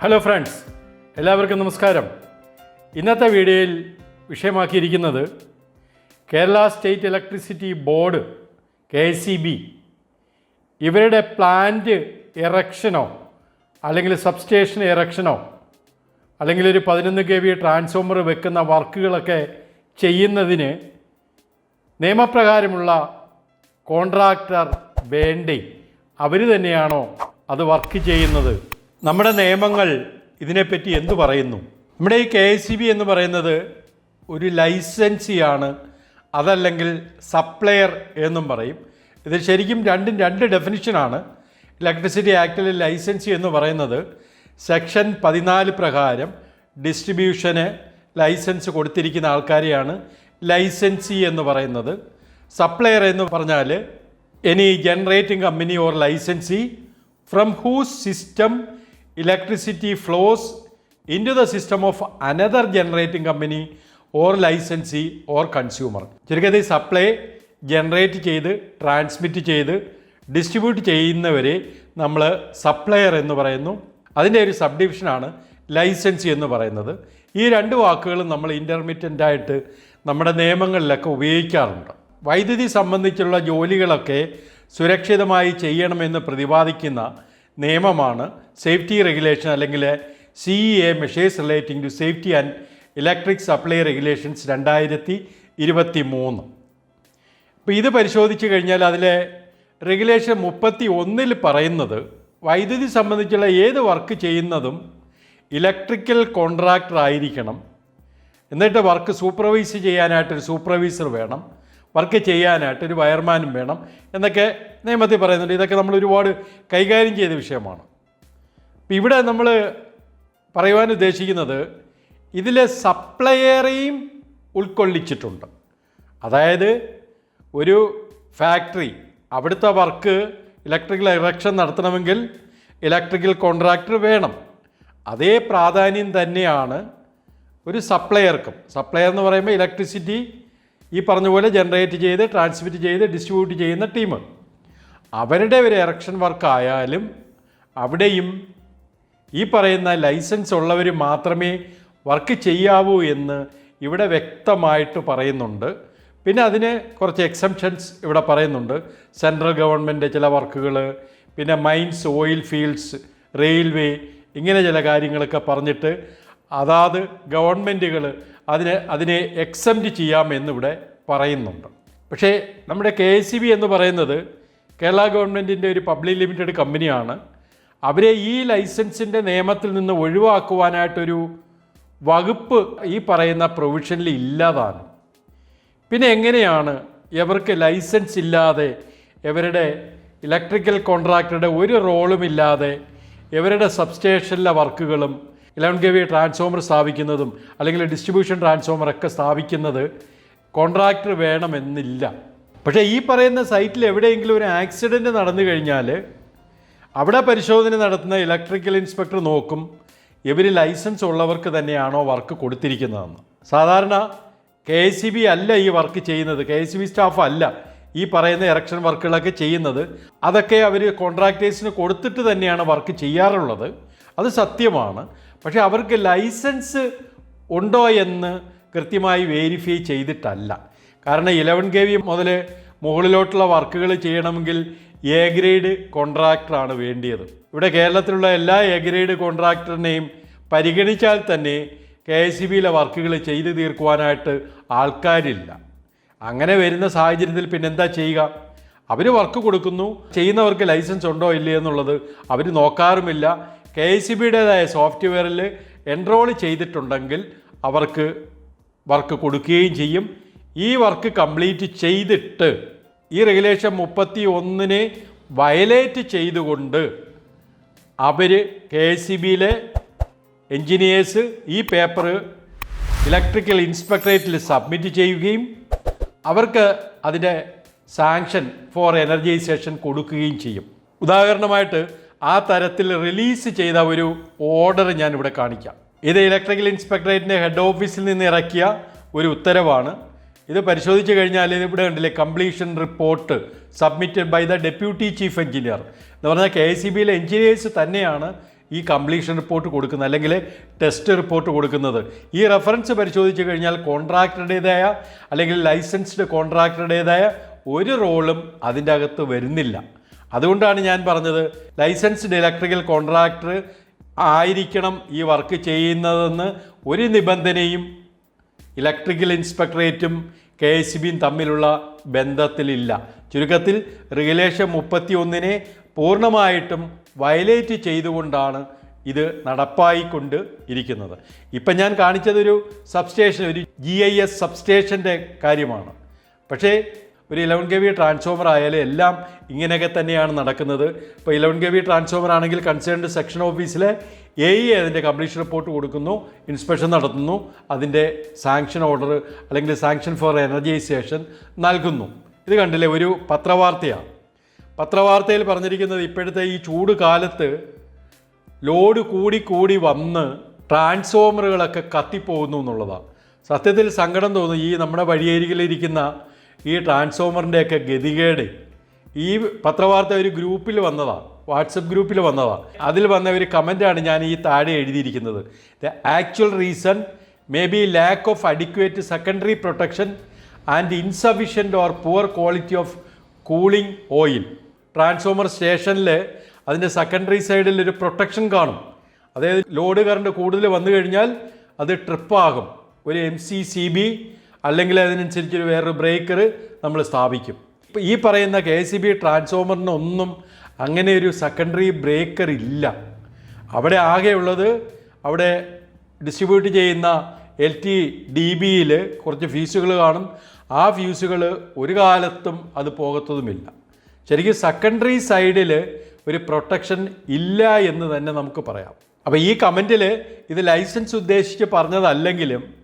Hello friends എല്ലാവർക്കും നമസ്കാരം. ഇന്നത്തെ വീഡിയോയിൽ വിഷയമാക്കിയിരിക്കുന്നത് Kerala state electricity board K C B ഇവരുടെ പ്ലാന്റ് ഇറക്ഷനോ അല്ലെങ്കിൽ സബ്സ്റ്റേഷൻ ഇറക്ഷനോ അല്ലെങ്കിൽ ഒരു പതിനൊന്ന് കെ വി ട്രാൻസ്ഫോമർ വെക്കുന്ന വർക്കുകളൊക്കെ ചെയ്യുന്നതിന് നിയമപ്രകാരമുള്ള കോൺട്രാക്ടർ വേണ്ടേ? അവർ തന്നെയാണോ അത് വർക്ക് ചെയ്യുന്നത്? നമ്മുടെ നിയമങ്ങൾ ഇതിനെപ്പറ്റി എന്തു പറയുന്നു? നമ്മുടെ ഈ കെ എസ് ബി എന്ന് പറയുന്നത് ഒരു ലൈസൻസിയാണ്. അതല്ലെങ്കിൽ സപ്ലയർ എന്നും പറയും. ഇത് ശരിക്കും രണ്ടും രണ്ട് ഡെഫിനിഷനാണ് ഇലക്ട്രിസിറ്റി ആക്ടിൽ ലൈസൻസി എന്ന് പറയുന്നത് സെക്ഷൻ പതിനാല് പ്രകാരം ഡിസ്ട്രിബ്യൂഷന് ലൈസൻസ് കൊടുത്തിരിക്കുന്ന ആൾക്കാരെയാണ് ലൈസൻസി എന്ന് പറയുന്നത്. സപ്ലയർ എന്ന് പറഞ്ഞാൽ any generating company or licensee from whose system electricity flows into the system of another generating company or licensee or consumer ചുരുക്കത്തിൽ സപ്ലൈ ജനറേറ്റ് ചെയ്ത് ട്രാൻസ്മിറ്റ് ചെയ്ത് ഡിസ്ട്രിബ്യൂട്ട് ചെയ്യുന്നവരെ നമ്മൾ സപ്ലയർ എന്ന് പറയുന്നു. അതിന്റെ ഒരു സബ് ഡിവിഷനാണ് ലൈസൻസി എന്ന് പറയുന്നത്. ഈ രണ്ട് വാക്കുകളും നമ്മൾ ഇന്റർമീഡിയന്റ് ആയിട്ട് നമ്മുടെ നിയമങ്ങളിലൊക്കെ ഉപയോഗിക്കാറുണ്ട്. വൈദ്യുതി സംബന്ധിച്ചുള്ള ജോലികളൊക്കെ സുരക്ഷിതമായി ചെയ്യണമെന്ന് പ്രതിപാദിക്കുന്ന നിയമമാണ്. സേഫ്റ്റി റെഗുലേഷൻ അല്ലെങ്കിൽ C A measures relating to safety and electric supply regulations രണ്ടായിരത്തി ഇരുപത്തി മൂന്ന് ഇപ്പോൾ ഇത് പരിശോധിച്ച് കഴിഞ്ഞാൽ അതിലെ റെഗുലേഷൻ മുപ്പത്തി ഒന്നിൽ പറയുന്നത് വൈദ്യുതി സംബന്ധിച്ചുള്ള ഏത് വർക്ക് ചെയ്യുന്നതും ഇലക്ട്രിക്കൽ കോൺട്രാക്ടർ ആയിരിക്കണം. എന്നിട്ട് വർക്ക് സൂപ്പർവൈസ് ചെയ്യാനായിട്ടൊരു സൂപ്പർവൈസർ വേണം. വർക്ക് ചെയ്യാനായിട്ട് ഒരു വയർമാനും വേണം. എന്നൊക്കെ നിയമത്തിൽ പറയുന്നുണ്ട് ഇതൊക്കെ നമ്മൾ ഒരുപാട് കൈകാര്യം ചെയ്ത വിഷയമാണ്. അപ്പം ഇവിടെ നമ്മൾ പറയുവാൻ ഉദ്ദേശിക്കുന്നത് ഇതിലെ സപ്ലയറേയും ഉൾക്കൊള്ളിച്ചിട്ടുണ്ട്. അതായത് ഒരു ഫാക്ടറി അവിടുത്തെ വർക്ക് ഇലക്ട്രിക്കൽ ഇറക്ഷൻ നടത്തണമെങ്കിൽ ഇലക്ട്രിക്കൽ കോൺട്രാക്ടർ വേണം. അതേ പ്രാധാന്യം തന്നെയാണ് ഒരു സപ്ലയർക്കും. സപ്ലയർ എന്ന് പറയുമ്പോൾ ഇലക്ട്രിസിറ്റി ഈ പറഞ്ഞ പോലെ ജനറേറ്റ് ചെയ്ത് ട്രാൻസ്മിറ്റ് ചെയ്ത് ഡിസ്ട്രിബ്യൂട്ട് ചെയ്യുന്ന ടീം. അവരുടെ ഒരു ഇറക്ഷൻ വർക്ക് ആയാലും അവിടെയും ഈ പറയുന്ന ലൈസൻസ് ഉള്ളവർ മാത്രമേ വർക്ക് ചെയ്യാവൂ എന്ന് ഇവിടെ വ്യക്തമായിട്ട് പറയുന്നുണ്ട്. പിന്നെ അതിന് കുറച്ച് എക്സംഷൻസ് ഇവിടെ പറയുന്നുണ്ട്. സെൻട്രൽ ഗവൺമെന്റ് ചില വർക്കുകൾ പിന്നെ മൈൻസ് ഓയിൽ ഫീൽഡ്സ് റെയിൽവേ ഇങ്ങനെ ചില കാര്യങ്ങളൊക്കെ പറഞ്ഞിട്ട് അതാത് ഗവൺമെന്റുകൾ അതിനെ അതിനെ എക്സംറ്റ് ചെയ്യാമെന്നിവിടെ പറയുന്നുണ്ട്. പക്ഷേ നമ്മുടെ കെ എന്ന് പറയുന്നത് കേരള ഗവൺമെന്റിന്റെ ഒരു പബ്ലിക് ലിമിറ്റഡ് കമ്പനിയാണ്. അവരെ ഈ ലൈസൻസിന്റെ നിയമത്തിൽ നിന്ന് ഒഴിവാക്കുവാനായിട്ടൊരു വകുപ്പ് ഈ പറയുന്ന പ്രൊവിഷനിൽ ഇല്ലാതാണ്. പിന്നെ എങ്ങനെയാണ് ഇവർക്ക് ലൈസൻസ് ഇല്ലാതെ ഇവരുടെ ഇലക്ട്രിക്കൽ കോൺട്രാക്ടറുടെ ഒരു റോളും ഇല്ലാതെ ഇവരുടെ സബ്സ്റ്റേഷനിലെ വർക്കുകളും ഇലവൻ കെ വി ട്രാൻസ്ഫോമർ സ്ഥാപിക്കുന്നതും അല്ലെങ്കിൽ ഡിസ്ട്രിബ്യൂഷൻ ട്രാൻസ്ഫോമർ ഒക്കെ സ്ഥാപിക്കുന്നത് കോൺട്രാക്ടർ വേണമെന്നില്ല. പക്ഷേ ഈ പറയുന്ന സൈറ്റിൽ എവിടെയെങ്കിലും ഒരു ആക്സിഡന്റ് നടന്നു കഴിഞ്ഞാൽ അവിടെ പരിശോധന നടത്തുന്ന ഇലക്ട്രിക്കൽ ഇൻസ്പെക്ടർ നോക്കും ഇവർ ലൈസൻസ് ഉള്ളവർക്ക് തന്നെയാണോ വർക്ക് കൊടുത്തിരിക്കുന്നതെന്ന്. സാധാരണ കെ എസ് സി ബി അല്ല ഈ വർക്ക് ചെയ്യുന്നത്. K S C B staff അല്ല ഈ പറയുന്ന ഇറക്ഷൻ വർക്കുകളൊക്കെ ചെയ്യുന്നത്. അതൊക്കെ അവർ കോൺട്രാക്ടേഴ്സിന് കൊടുത്തിട്ട് തന്നെയാണ് വർക്ക് ചെയ്യാറുള്ളത്. അത് സത്യമാണ്. പക്ഷേ അവർക്ക് ലൈസൻസ് ഉണ്ടോ എന്ന് കൃത്യമായി വേരിഫൈ ചെയ്തിട്ടല്ല. കാരണം ഇലവൻ കെ വി മുതൽ മുകളിലോട്ടുള്ള വർക്കുകൾ ചെയ്യണമെങ്കിൽ എ ഗ്രേഡ് കോൺട്രാക്ടറാണ് വേണ്ടിയത്. ഇവിടെ കേരളത്തിലുള്ള എല്ലാ എ ഗ്രേഡ് കോൺട്രാക്ടറിനെയും പരിഗണിച്ചാൽ തന്നെ കെ എസ് ബിയിലെ വർക്കുകൾ ചെയ്തു തീർക്കുവാനായിട്ട് ആൾക്കാരില്ല. അങ്ങനെ വരുന്ന സാഹചര്യത്തിൽ പിന്നെന്താ ചെയ്യുക? അവർ വർക്ക് കൊടുക്കുന്നു. ചെയ്യുന്നവർക്ക് ലൈസൻസ് ഉണ്ടോ ഇല്ലേ എന്നുള്ളത് അവർ നോക്കാറുമില്ല. കെ എസ് ബിയുടേതായ സോഫ്റ്റ്വെയറിൽ എൻറോൾ ചെയ്തിട്ടുണ്ടെങ്കിൽ അവർക്ക് വർക്ക് കൊടുക്കുകയും ചെയ്യും. ഈ വർക്ക് കംപ്ലീറ്റ് ചെയ്തിട്ട് ഈ റെഗുലേഷൻ മുപ്പത്തി ഒന്നിനെ വയലേറ്റ് ചെയ്തുകൊണ്ട് അവർ കെ സി ബിയിലെ എൻജിനീയേഴ്സ് ഈ പേപ്പർ ഇലക്ട്രിക്കൽ ഇൻസ്പെക്ടറേറ്റിൽ സബ്മിറ്റ് ചെയ്യുകയും അവർക്ക് അതിന്റെ സാങ്ഷൻ ഫോർ എനർജൈസേഷൻ കൊടുക്കുകയും ചെയ്യും. ഉദാഹരണമായിട്ട് ആ തരത്തിൽ റിലീസ് ചെയ്ത ഒരു ഓർഡർ ഞാൻ ഇവിടെ കാണിക്കാം. ഇത് ഇലക്ട്രിക്കൽ ഇൻസ്പെക്ടറേറ്റിന്റെ ഹെഡ് ഓഫീസിൽ നിന്ന് ഇറക്കിയ ഒരു ഉത്തരവാണ്. ഇത് പരിശോധിച്ച് കഴിഞ്ഞാൽ ഇവിടെ കണ്ടില്ലേ? Completion report submitted by the deputy chief engineer എന്ന് പറഞ്ഞാൽ കെ സി ബിയിലെ എഞ്ചിനീയേഴ്സ് തന്നെയാണ് ഈ കംപ്ലീഷൻ റിപ്പോർട്ട് കൊടുക്കുന്നത് അല്ലെങ്കിൽ ടെസ്റ്റ് റിപ്പോർട്ട് കൊടുക്കുന്നത്. ഈ റെഫറൻസ് പരിശോധിച്ച് കഴിഞ്ഞാൽ കോൺട്രാക്ടറുടേതായ അല്ലെങ്കിൽ ലൈസൻസ്ഡ് കോൺട്രാക്ടറുടേതായ ഒരു റോളും അതിന്റെ അകത്ത് വരുന്നില്ല. അതുകൊണ്ടാണ് ഞാൻ പറഞ്ഞത് ലൈസൻസ്ഡ് ഇലക്ട്രിക്കൽ കോൺട്രാക്ടർ ആയിരിക്കണം ഈ വർക്ക് ചെയ്യുന്നതെന്ന് ഒരു നിബന്ധനയും ഇലക്ട്രിക്കൽ ഇൻസ്പെക്ടറേറ്റും കെ എസ് ബിയും തമ്മിലുള്ള ബന്ധത്തിലില്ല. ചുരുക്കത്തിൽ റെഗുലേഷൻ മുപ്പത്തി ഒന്നിനെ പൂർണമായിട്ടും വയലേറ്റ് ചെയ്തുകൊണ്ടാണ് ഇത് നടപ്പായിക്കൊണ്ട് ഇരിക്കുന്നത്. ഇപ്പം ഞാൻ കാണിച്ചതൊരു സബ്സ്റ്റേഷൻ ഒരു ജി ഐ എസ് സബ്സ്റ്റേഷന്റെ കാര്യമാണ്. പക്ഷേ ഒരു ഇലവൻ കെ വി ട്രാൻസ്ഫോമർ ആയാലും എല്ലാം ഇങ്ങനെയൊക്കെ തന്നെയാണ് നടക്കുന്നത്. ഇപ്പോൾ ഇലവൻ കെ വി ട്രാൻസ്ഫോമർ ആണെങ്കിൽ കൺസേൺഡ് സെക്ഷൻ ഓഫീസിലെ എ ഇ അതിന്റെ കംപ്ലീഷൻ റിപ്പോർട്ട് കൊടുക്കുന്നു ഇൻസ്പെക്ഷൻ നടത്തുന്നു അതിന്റെ സാങ്ഷൻ ഓർഡർ അല്ലെങ്കിൽ സാങ്ഷൻ ഫോർ എനർജൈസേഷൻ നൽകുന്നു. ഇത് കണ്ടില്ലേ ഒരു പത്രവാർത്തയാണ്. പത്രവാർത്തയിൽ പറഞ്ഞിരിക്കുന്നത് ഇപ്പോഴത്തെ ഈ ചൂട് കാലത്ത് ലോഡ് കൂടി കൂടി വന്ന് ട്രാൻസ്ഫോമറുകളൊക്കെ കത്തിപ്പോകുന്നു എന്നുള്ളതാണ്. സത്യത്തിൽ സങ്കടം തോന്നുന്നു ഈ നമ്മുടെ വഴിയരികിലിരിക്കുന്ന ഈ ട്രാൻസ്ഫോമറിന്റെയൊക്കെ ഗതികേട്. ഈ പത്രവാർത്ത ഒരു ഗ്രൂപ്പിൽ വന്നതാണ്. വാട്സപ്പ് ഗ്രൂപ്പിൽ വന്നതാണ് അതിൽ വന്ന ഒരു കമന്റാണ് ഞാൻ ഈ താഴെ എഴുതിയിരിക്കുന്നത്. The actual reason may be lack of adequate secondary protection and insufficient or poor quality of cooling oil transformer സ്റ്റേഷനിൽ അതിന്റെ സെക്കൻഡറി സൈഡിൽ ഒരു പ്രൊട്ടക്ഷൻ കാണും. അതായത് ലോഡ് കറണ്ട് കൂടുതൽ വന്നു കഴിഞ്ഞാൽ അത് ട്രിപ്പാകും ഒരു എം സി സി ബി അല്ലെങ്കിൽ അതിനനുസരിച്ചൊരു വേറൊരു ബ്രേക്കർ നമ്മൾ സ്ഥാപിക്കും. ഇപ്പോൾ ഈ പറയുന്ന കെ സി ബി ട്രാൻസ്ഫോമറിനൊന്നും അങ്ങനെ ഒരു സെക്കൻഡറി ബ്രേക്കർ ഇല്ല. അവിടെ ആകെയുള്ളത് അവിടെ ഡിസ്ട്രിബ്യൂട്ട് ചെയ്യുന്ന എൽ ടി ഡി ബിയിൽ കുറച്ച് ഫീസുകൾ കാണും. ആ ഫീസുകൾ ഒരു കാലത്തും അത് പോകത്തതുമില്ല. ശരിക്കും സെക്കൻഡറി സൈഡിൽ ഒരു പ്രൊട്ടക്ഷൻ ഇല്ല എന്ന് തന്നെ നമുക്ക് പറയാം. അപ്പോൾ ഈ കമന്റിൽ ഇത് ലൈസൻസ് ഉദ്ദേശിച്ച് പറഞ്ഞതല്ലെങ്കിലും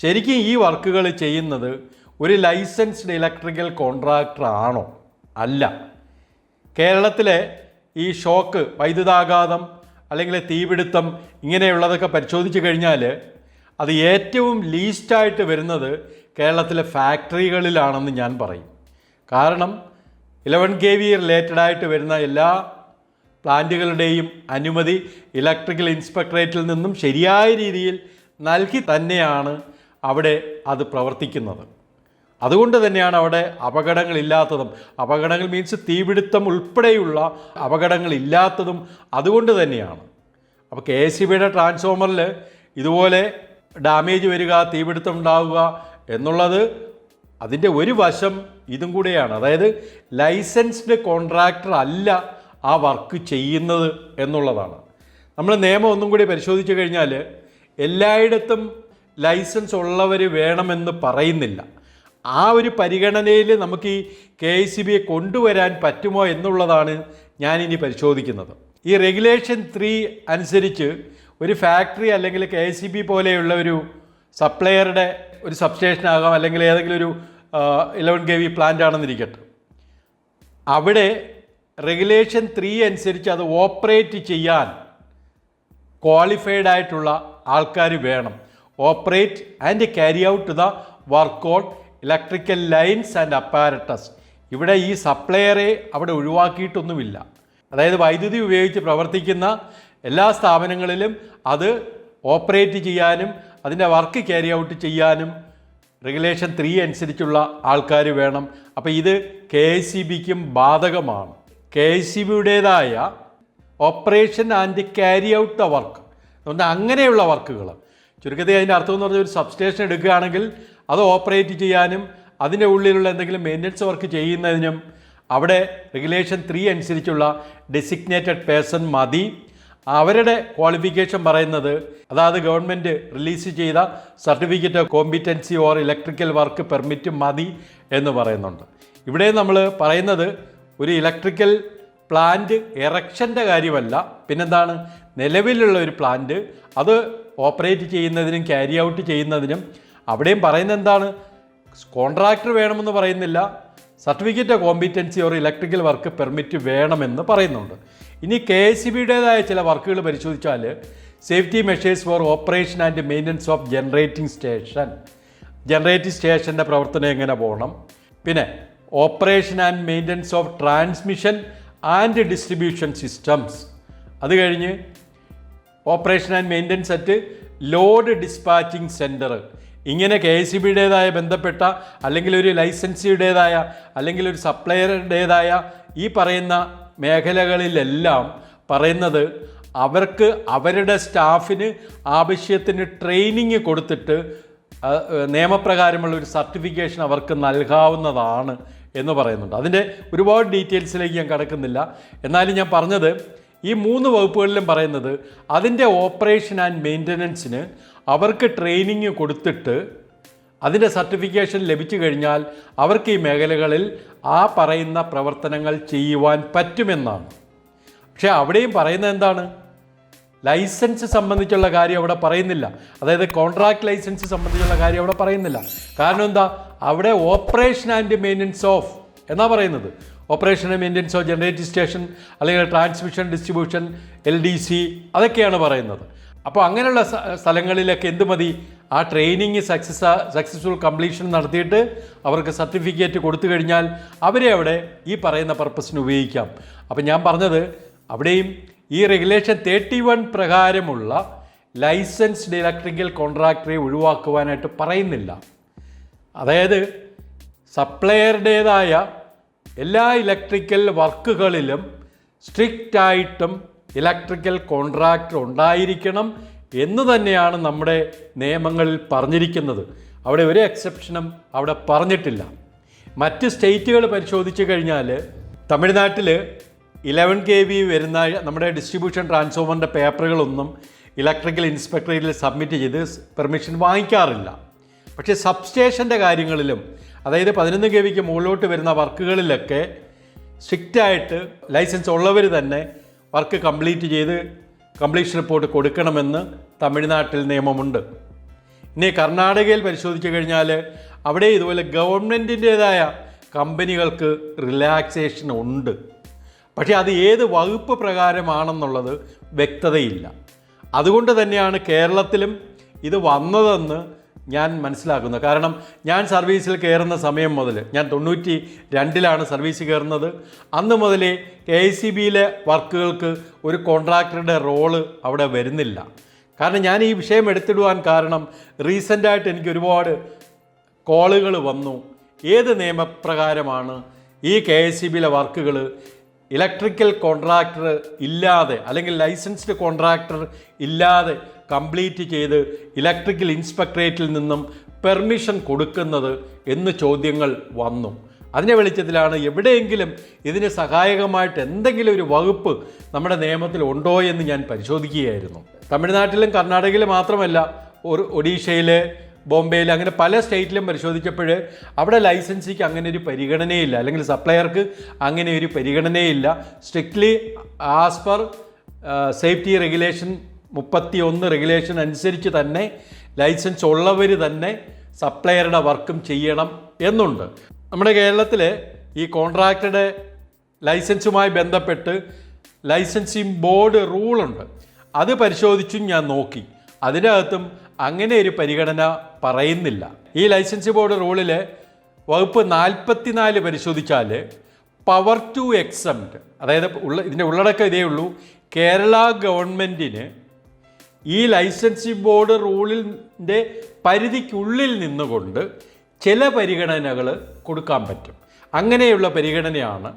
ശരിക്കും ഈ വർക്കുകൾ ചെയ്യുന്നത് ഒരു ലൈസൻസ്ഡ് ഇലക്ട്രിക്കൽ കോൺട്രാക്ടർ ആണോ? അല്ല. കേരളത്തിലെ ഈ ഷോക്ക് വൈദ്യുതാഘാതം അല്ലെങ്കിൽ തീപിടുത്തം ഇങ്ങനെയുള്ളതൊക്കെ പരിശോധിച്ച് കഴിഞ്ഞാൽ അത് ഏറ്റവും ലീസ്റ്റായിട്ട് വരുന്നത് കേരളത്തിലെ ഫാക്ടറികളിലാണെന്ന് ഞാൻ പറയും. കാരണം ഇലവൻ കെ വി റിലേറ്റഡ് ആയിട്ട് വരുന്ന എല്ലാ പ്ലാന്റുകളുടെയും അനുമതി ഇലക്ട്രിക്കൽ ഇൻസ്പെക്ടറേറ്റിൽ നിന്നും ശരിയായ രീതിയിൽ നൽകി തന്നെയാണ് അവിടെ അത് പ്രവർത്തിക്കുന്നത്. അതുകൊണ്ട് തന്നെയാണ് അവിടെ അപകടങ്ങളില്ലാത്തതും. അപകടങ്ങൾ മീൻസ് തീപിടുത്തം ഉൾപ്പെടെയുള്ള അപകടങ്ങളില്ലാത്തതും അതുകൊണ്ട് തന്നെയാണ്. അപ്പോൾ കെ എസ് ബിയുടെ ട്രാൻസ്ഫോമറിൽ ഇതുപോലെ ഡാമേജ് വരിക തീപിടുത്തം ഉണ്ടാവുക എന്നുള്ളത് അതിന്റെ ഒരു വശം ഇതും കൂടെയാണ്. അതായത് ലൈസൻസ്ഡ് കോൺട്രാക്ടർ അല്ല ആ വർക്ക് ചെയ്യുന്നത് എന്നുള്ളതാണ്. നമ്മൾ നിയമം ഒന്നും കൂടി പരിശോധിച്ച് കഴിഞ്ഞാൽ എല്ലായിടത്തും ലൈസൻസ് ഉള്ളവർ വേണമെന്ന് പറയുന്നില്ല. ആ ഒരു പരിഗണനയിൽ നമുക്ക് ഈ കെ ഐ സി ബിയെ കൊണ്ടുവരാൻ പറ്റുമോ എന്നുള്ളതാണ് ഞാനിനി പരിശോധിക്കുന്നത്. ഈ റെഗുലേഷൻ ത്രീ അനുസരിച്ച് ഒരു ഫാക്ടറി അല്ലെങ്കിൽ കെ ഐ സി ബി പോലെയുള്ള ഒരു സപ്ലയറുടെ ഒരു സബ്സ്റ്റേഷൻ ആകാം അല്ലെങ്കിൽ ഏതെങ്കിലും ഒരു ഇലവൻ കെ വി പ്ലാന്റ് ആണെന്നിരിക്കട്ടെ. അവിടെ റെഗുലേഷൻ ത്രീ അനുസരിച്ച് അത് ഓപ്പറേറ്റ് ചെയ്യാൻ ക്വാളിഫൈഡ് ആയിട്ടുള്ള ആൾക്കാർ വേണം. Operate and carry out the work electrical lines and apparatus ഇവിടെ ഈ സപ്ലയറെ അവിടെ ഒഴിവാക്കിയിട്ടൊന്നുമില്ല. അതായത് വൈദ്യുതി ഉപയോഗിച്ച് പ്രവർത്തിക്കുന്ന എല്ലാ സ്ഥാപനങ്ങളിലും അത് ഓപ്പറേറ്റ് ചെയ്യാനും അതിന്റെ വർക്ക് ക്യാരി ഔട്ട് ചെയ്യാനും റെഗുലേഷൻ ത്രീ അനുസരിച്ചുള്ള ആൾക്കാർ വേണം. അപ്പോൾ ഇത് കെ എസ് സി ബിക്കും ബാധകമാണ്. K S C ബിയുടേതായ operation and carry out the work അതുകൊണ്ട് അങ്ങനെയുള്ള വർക്കുകൾ ചുരുക്കത്തിൽ അതിന്റെ അർത്ഥം എന്ന് പറഞ്ഞാൽ ഒരു സബ്സ്റ്റേഷൻ എടുക്കുകയാണെങ്കിൽ അത് ഓപ്പറേറ്റ് ചെയ്യാനും അതിന്റെ ഉള്ളിലുള്ള എന്തെങ്കിലും മെയിന്റനൻസ് വർക്ക് ചെയ്യുന്നതിനും അവിടെ റെഗുലേഷൻ ത്രീ അനുസരിച്ചുള്ള ഡെസിഗ്നേറ്റഡ് പേഴ്സൺ മതി. അവരുടെ ക്വാളിഫിക്കേഷൻ പറയുന്നത് അതായത് ഗവൺമെന്റ് റിലീസ് ചെയ്ത certificate of competency or electrical work permit മതി എന്ന് പറയുന്നുണ്ട്. ഇവിടെ നമ്മൾ പറയുന്നത് ഒരു ഇലക്ട്രിക്കൽ പ്ലാന്റ് എറക്ഷന്റെ കാര്യമല്ല. പിന്നെന്താണ്? നിലവിലുള്ള ഒരു പ്ലാന്റ് അത് ഓപ്പറേറ്റ് ചെയ്യുന്നതിനും ക്യാരി ഔട്ട് ചെയ്യുന്നതിനും അവിടെയും പറയുന്നത് എന്താണ്? കോൺട്രാക്ടർ വേണമെന്ന് പറയുന്നില്ല. Certificate of competency or electrical work permit വേണമെന്ന് പറയുന്നുണ്ട്. ഇനി കെ എസ് സി ബിയുടേതായ ചില വർക്കുകൾ പരിശോധിച്ചാൽ safety measures for operation and maintenance of generating station. Generating സ്റ്റേഷന്റെ പ്രവർത്തനം എങ്ങനെ പോകണം? പിന്നെ operation and maintenance of transmission and distribution systems. അത് കഴിഞ്ഞ് operation and maintenance at load dispatching centre ഇങ്ങനെ കെ എസ് സി ബിയുടേതായ ബന്ധപ്പെട്ട അല്ലെങ്കിൽ ഒരു ലൈസൻസിയുടേതായ അല്ലെങ്കിൽ ഒരു സപ്ലയറുടേതായ ഈ പറയുന്ന മേഖലകളിലെല്ലാം പറയുന്നത് അവർക്ക് അവരുടെ സ്റ്റാഫിന് ആവശ്യത്തിന് ട്രെയിനിങ് കൊടുത്തിട്ട് നിയമപ്രകാരമുള്ള ഒരു സർട്ടിഫിക്കേഷൻ അവർക്ക് നൽകാവുന്നതാണ് എന്ന് പറയുന്നുണ്ട്. അതിന്റെ ഒരുപാട് ഡീറ്റെയിൽസിലേക്ക് ഞാൻ കടക്കുന്നില്ല. എന്നാലും ഞാൻ പറഞ്ഞത് ഈ മൂന്ന് വകുപ്പുകളിലും പറയുന്നത് അതിന്റെ ഓപ്പറേഷൻ ആൻഡ് മെയിന്റനൻസിന് അവർക്ക് ട്രെയിനിങ് കൊടുത്തിട്ട് അതിന്റെ സർട്ടിഫിക്കേഷൻ ലഭിച്ചു കഴിഞ്ഞാൽ അവർക്ക് ഈ മേഖലകളിൽ ആ പറയുന്ന പ്രവർത്തനങ്ങൾ ചെയ്യുവാൻ പറ്റുമെന്നാണ്. പക്ഷേ അവിടെയും പറയുന്നത് എന്താണ്? ലൈസൻസ് സംബന്ധിച്ചുള്ള കാര്യം അവിടെ പറയുന്നില്ല. അതായത് കോൺട്രാക്ട് ലൈസൻസ് സംബന്ധിച്ചുള്ള കാര്യം അവിടെ പറയുന്നില്ല. കാരണം എന്താ? അവിടെ ഓപ്പറേഷൻ ആൻഡ് മെയിന്റനൻസ് ഓഫ് എന്നാ പറയുന്നത്? Operation and maintenance of generative station അല്ലെങ്കിൽ transmission distribution L D C അതൊക്കെയാണ് പറയുന്നത്. അപ്പോൾ അങ്ങനെയുള്ള സ്ഥ- സ്ഥലങ്ങളിലൊക്കെ എന്ത് മതി? ആ ട്രെയിനിങ് സക്സസ് സക്സസ്ഫുൾ കംപ്ലീഷൻ നടത്തിയിട്ട് അവർക്ക് സർട്ടിഫിക്കറ്റ് കൊടുത്തു കഴിഞ്ഞാൽ അവരെ അവിടെ ഈ പറയുന്ന പർപ്പസിന് ഉപയോഗിക്കാം. അപ്പം ഞാൻ പറഞ്ഞത് അവിടെയും ഈ റെഗുലേഷൻ തേർട്ടി വൺ പ്രകാരമുള്ള ലൈസൻസ്ഡ് ഇലക്ട്രിക്കൽ കോൺട്രാക്ടറെ ഒഴിവാക്കുവാനായിട്ട് പറയുന്നില്ല. അതായത് സപ്ലയറുടേതായ എല്ലാ ഇലക്ട്രിക്കൽ വർക്കുകളിലും സ്ട്രിക്റ്റ് ആയിട്ടും ഇലക്ട്രിക്കൽ കോൺട്രാക്ടർ ഉണ്ടായിരിക്കണം എന്ന് തന്നെയാണ് നമ്മുടെ നിയമങ്ങളിൽ പറഞ്ഞിരിക്കുന്നത്. അവിടെ ഒരു എക്സെപ്ഷനും അവിടെ പറഞ്ഞിട്ടില്ല. മറ്റ് സ്റ്റേറ്റുകൾ പരിശോധിച്ച് കഴിഞ്ഞാൽ തമിഴ്നാട്ടിൽ ഇലവൻ കെ വി വരുന്ന നമ്മുടെ ഡിസ്ട്രിബ്യൂഷൻ ട്രാൻസ്ഫോമറിന്റെ പേപ്പറുകളൊന്നും ഇലക്ട്രിക്കൽ ഇൻസ്പെക്ടറേറ്റിൽ സബ്മിറ്റ് ചെയ്ത് പെർമിഷൻ വാങ്ങിക്കാറില്ല. പക്ഷേ സബ്സ്റ്റേഷന്റെ കാര്യങ്ങളിലും അതായത് പതിനൊന്ന് കെ വിക്ക് മുകളിലോട്ട് വരുന്ന വർക്കുകളിലൊക്കെ സ്ട്രിക്റ്റായിട്ട് ലൈസൻസ് ഉള്ളവർ തന്നെ വർക്ക് കംപ്ലീറ്റ് ചെയ്ത് കംപ്ലീഷൻ റിപ്പോർട്ട് കൊടുക്കണമെന്ന് തമിഴ്നാട്ടിൽ നിയമമുണ്ട്. ഇനി കർണാടകയിൽ പരിശോധിച്ചു കഴിഞ്ഞാൽ അവിടെ ഇതുപോലെ ഗവൺമെന്റിന്റേതായ കമ്പനികൾക്ക് റിലാക്സേഷൻ ഉണ്ട്. പക്ഷേ അത് ഏത് വകുപ്പ് പ്രകാരമാണെന്നുള്ളത് വ്യക്തതയില്ല. അതുകൊണ്ട് തന്നെയാണ് കേരളത്തിലും ഇത് വന്നതെന്ന് ഞാൻ മനസ്സിലാക്കുന്നു. കാരണം ഞാൻ സർവീസിൽ കയറുന്ന സമയം മുതൽ ഞാൻ തൊണ്ണൂറ്റി രണ്ടിലാണ് സർവീസ് കയറുന്നത്. അന്ന് മുതലേ കെ ഐ സി ബിയിലെ വർക്കുകൾക്ക് ഒരു കോൺട്രാക്ടറുടെ റോൾ അവിടെ വരുന്നില്ല. കാരണം ഞാൻ ഈ വിഷയം എടുത്തിടുവാൻ കാരണം റീസെന്റായിട്ട് എനിക്ക് ഒരുപാട് കോളുകൾ വന്നു. ഏത് നിയമപ്രകാരമാണ് ഈ കെ എസ് സി ബിയിലെ വർക്കുകൾ ഇലക്ട്രിക്കൽ കോൺട്രാക്ടർ ഇല്ലാതെ അല്ലെങ്കിൽ ലൈസൻസ്ഡ് കോൺട്രാക്ടർ ഇല്ലാതെ കംപ്ലീറ്റ് ചെയ്ത് ഇലക്ട്രിക്കൽ ഇൻസ്പെക്ടറേറ്റിൽ നിന്നും പെർമിഷൻ കൊടുക്കുന്നത് എന്ന് ചോദ്യങ്ങൾ വന്നു. അതിനെ വെളിച്ചത്തിലാണ് എവിടെയെങ്കിലും ഇതിന് സഹായകമായിട്ട് എന്തെങ്കിലും ഒരു വകുപ്പ് നമ്മുടെ നിയമത്തിൽ ഉണ്ടോ എന്ന് ഞാൻ പരിശോധിക്കുകയായിരുന്നു. തമിഴ്നാട്ടിലും കർണാടകയിലും മാത്രമല്ല ഒരു ഒഡീഷയിൽ ബോംബെയിൽ അങ്ങനെ പല സ്റ്റേറ്റിലും പരിശോധിച്ചപ്പോൾ അവിടെ ലൈസൻസിക്ക് അങ്ങനെ ഒരു പരിഗണനയില്ല. അല്ലെങ്കിൽ സപ്ലയർക്ക് അങ്ങനെ ഒരു പരിഗണനയില്ല. Strictly as per safety regulation മുപ്പത്തി ഒന്ന് റെഗുലേഷൻ അനുസരിച്ച് തന്നെ ലൈസൻസ് ഉള്ളവർ തന്നെ സപ്ലയറുടെ വർക്കും ചെയ്യണം എന്നുണ്ട്. നമ്മുടെ കേരളത്തിൽ ഈ കോൺട്രാക്റ്റഡ് ലൈസൻസുമായി ബന്ധപ്പെട്ട് ലൈസൻസിങ് ബോർഡ് റൂളുണ്ട് അത് പരിശോധിച്ചും ഞാൻ നോക്കി. അതിനകത്തും അങ്ങനെ ഒരു പരിഗണന പറയുന്നില്ല. ഈ ലൈസൻസ് ബോർഡ് റൂളിൽ വകുപ്പ് നാൽപ്പത്തിനാല് പരിശോധിച്ചാൽ പവർ ടു എക്സംറ്റ് അതായത് ഉള്ള ഇതിന്റെ ഉള്ളടക്കം ഇതേ ഉള്ളൂ. കേരള ഗവൺമെന്റിന് ഈ ലൈസൻസിംഗ് ബോർഡ് റൂളിന്റെ പരിധിക്കുള്ളിൽ നിന്നുകൊണ്ട് ചില പരിഗണനകൾ കൊടുക്കാൻ പറ്റും. അങ്ങനെയുള്ള പരിഗണനയാണ്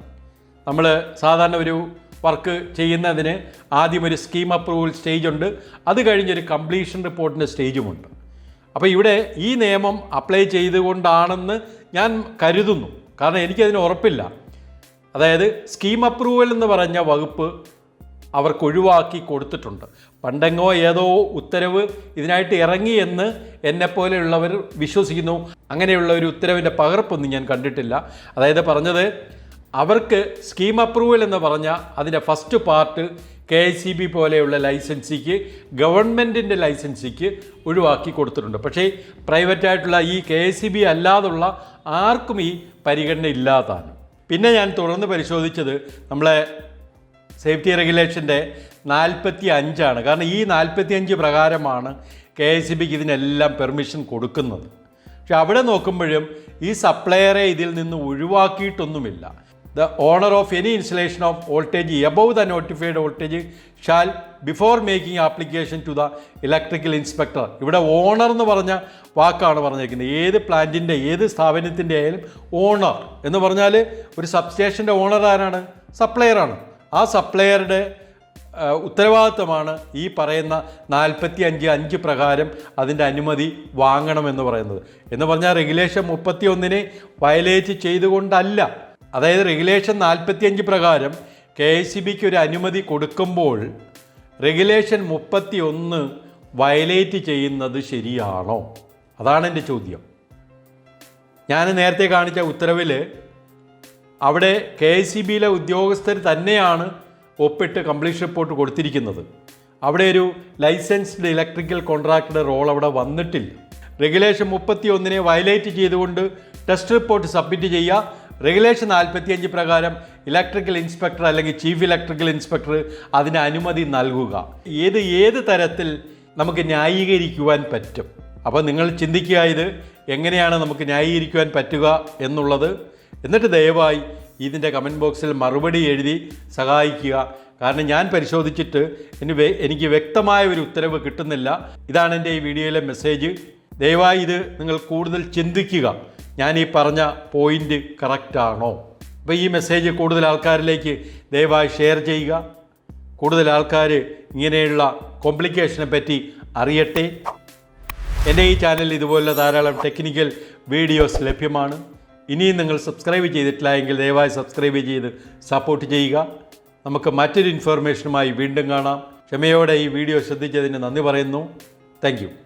നമ്മൾ സാധാരണ ഒരു വർക്ക് ചെയ്യുന്നതിന് ആദ്യം ഒരു സ്കീം അപ്രൂവൽ സ്റ്റേജ് ഉണ്ട്. അത് കഴിഞ്ഞൊരു കംപ്ലീഷൻ റിപ്പോർട്ടിന്റെ സ്റ്റേജുമുണ്ട് അപ്പോൾ ഇവിടെ ഈ നിയമം അപ്ലൈ ചെയ്തുകൊണ്ടാണെന്ന് ഞാൻ കരുതുന്നു. കാരണം എനിക്കതിന് ഉറപ്പില്ല. അതായത് സ്കീം അപ്രൂവൽ എന്ന് പറഞ്ഞ വകുപ്പ് അവർക്ക് ഒഴിവാക്കി കൊടുത്തിട്ടുണ്ട്. പണ്ടെങ്ങോ ഏതോ ഉത്തരവ് ഇതിനായിട്ട് ഇറങ്ങി എന്ന് എന്നെപ്പോലെയുള്ളവർ വിശ്വസിക്കുന്നു. അങ്ങനെയുള്ള ഒരു ഉത്തരവിന്റെ പകർപ്പൊന്നും ഞാൻ കണ്ടിട്ടില്ല. അതായത് പറഞ്ഞത് അവർക്ക് സ്കീം അപ്രൂവൽ എന്ന് പറഞ്ഞ അതിന്റെ first part K I C B പോലെയുള്ള ലൈസൻസിക്ക് ഗവൺമെന്റിന്റെ ലൈസൻസിക്ക് ഒഴിവാക്കി കൊടുത്തിട്ടുണ്ട്. പക്ഷേ പ്രൈവറ്റായിട്ടുള്ള ഈ കെ ഐ സി ബി അല്ലാതുള്ള ആർക്കും ഈ പരിഗണന ഇല്ലാതാണ്. പിന്നെ ഞാൻ തുടർന്ന് പരിശോധിച്ചത് നമ്മളെ സേഫ്റ്റി റെഗുലേഷന്റെ നാൽപ്പത്തി അഞ്ചാണ് കാരണം ഈ നാൽപ്പത്തി അഞ്ച് പ്രകാരമാണ് കെ എസ് സി ബിക്ക് ഇതിനെല്ലാം പെർമിഷൻ കൊടുക്കുന്നത്. പക്ഷെ അവിടെ നോക്കുമ്പോഴും ഈ സപ്ലയറെ ഇതിൽ നിന്ന് ഒഴിവാക്കിയിട്ടൊന്നുമില്ല. The owner of any installation of voltage above the notified voltage shall before making application to the electrical inspector. ഇവിടെ ഓണർ എന്ന് പറഞ്ഞ വാക്കാണ് പറഞ്ഞിരിക്കുന്നത്. ഏത് പ്ലാന്റിന്റെ ഏത് സ്ഥാപനത്തിന്റെ ആയാലും ഓണർ എന്ന് പറഞ്ഞാൽ ഒരു സബ്സ്റ്റേഷന്റെ ഓണർ ആരാണ്? സപ്ലയറാണ്. ആ സപ്ലയറുടെ ഉത്തരവാദിത്തമാണ് ഈ പറയുന്ന നാൽപ്പത്തി അഞ്ച് അഞ്ച് പ്രകാരം അതിന്റെ അനുമതി വാങ്ങണമെന്ന് പറയുന്നത്. എന്ന് പറഞ്ഞാൽ റെഗുലേഷൻ മുപ്പത്തി ഒന്നിനെ വയലേറ്റ് ചെയ്തുകൊണ്ടല്ല. അതായത് റെഗുലേഷൻ നാൽപ്പത്തി അഞ്ച് പ്രകാരം കെ എസ് സി ബിക്ക് ഒരു അനുമതി കൊടുക്കുമ്പോൾ റെഗുലേഷൻ മുപ്പത്തി ഒന്ന് വയലേറ്റ് ചെയ്യുന്നത് ശരിയാണോ? അതാണ് എന്റെ ചോദ്യം. ഞാൻ നേരത്തെ കാണിച്ച ഉത്തരവിൽ അവിടെ കെ എസ് സി ബിയിലെ ഉദ്യോഗസ്ഥർ തന്നെയാണ് ഒപ്പിട്ട് കംപ്ലീഷൻ റിപ്പോർട്ട് കൊടുത്തിരിക്കുന്നത്. അവിടെ ഒരു ലൈസൻസ്ഡ് ഇലക്ട്രിക്കൽ കോൺട്രാക്ടറുടെ റോൾ അവിടെ വന്നിട്ടില്ല. റെഗുലേഷൻ മുപ്പത്തി ഒന്നിനെ വയലേറ്റ് ചെയ്തുകൊണ്ട് ടെസ്റ്റ് റിപ്പോർട്ട് സബ്മിറ്റ് ചെയ്യുക. റെഗുലേഷൻ നാൽപ്പത്തിയഞ്ച് പ്രകാരം ഇലക്ട്രിക്കൽ ഇൻസ്പെക്ടർ അല്ലെങ്കിൽ ചീഫ് ഇലക്ട്രിക്കൽ ഇൻസ്പെക്ടർ അതിന് അനുമതി നൽകുക. ഏത് ഏത് തരത്തിൽ നമുക്ക് ന്യായീകരിക്കുവാൻ പറ്റും? അപ്പോൾ നിങ്ങൾ ചിന്തിക്കുക ഇത് എങ്ങനെയാണ് നമുക്ക് ന്യായീകരിക്കുവാൻ പറ്റുക എന്നുള്ളത് എന്നിട്ട് ദയവായി ഇതിന്റെ കമന്റ് ബോക്സിൽ മറുപടി എഴുതി സഹായിക്കുക. കാരണം ഞാൻ പരിശോധിച്ചിട്ട് എനിക്ക് എനിക്ക് വ്യക്തമായ ഒരു ഉത്തരവ് കിട്ടുന്നില്ല. ഇതാണ് എന്റെ ഈ വീഡിയോയിലെ മെസ്സേജ് ദയവായി ഇത് നിങ്ങൾ കൂടുതൽ ചിന്തിക്കുക. ഞാൻ ഈ പറഞ്ഞ പോയിന്റ് കറക്റ്റാണോ അപ്പോൾ ഈ മെസ്സേജ് കൂടുതൽ ആൾക്കാരിലേക്ക് ദയവായി ഷെയർ ചെയ്യുക. കൂടുതൽ ആൾക്കാർ ഇങ്ങനെയുള്ള കോംപ്ലിക്കേഷനെ പറ്റി അറിയട്ടെ. എന്റെ ഈ ചാനലിൽ ഇതുപോലുള്ള ധാരാളം ടെക്നിക്കൽ വീഡിയോസ് ലഭ്യമാണ്. ഇനിയും നിങ്ങൾ സബ്സ്ക്രൈബ് ചെയ്തിട്ടില്ല എങ്കിൽ ദയവായി സബ്സ്ക്രൈബ് ചെയ്ത് സപ്പോർട്ട് ചെയ്യുക. നമുക്ക് മറ്റൊരു ഇൻഫർമേഷനുമായി വീണ്ടും കാണാം. ക്ഷമയോടെ ഈ വീഡിയോ ശ്രദ്ധിച്ചതിന് നന്ദി പറയുന്നു. താങ്ക്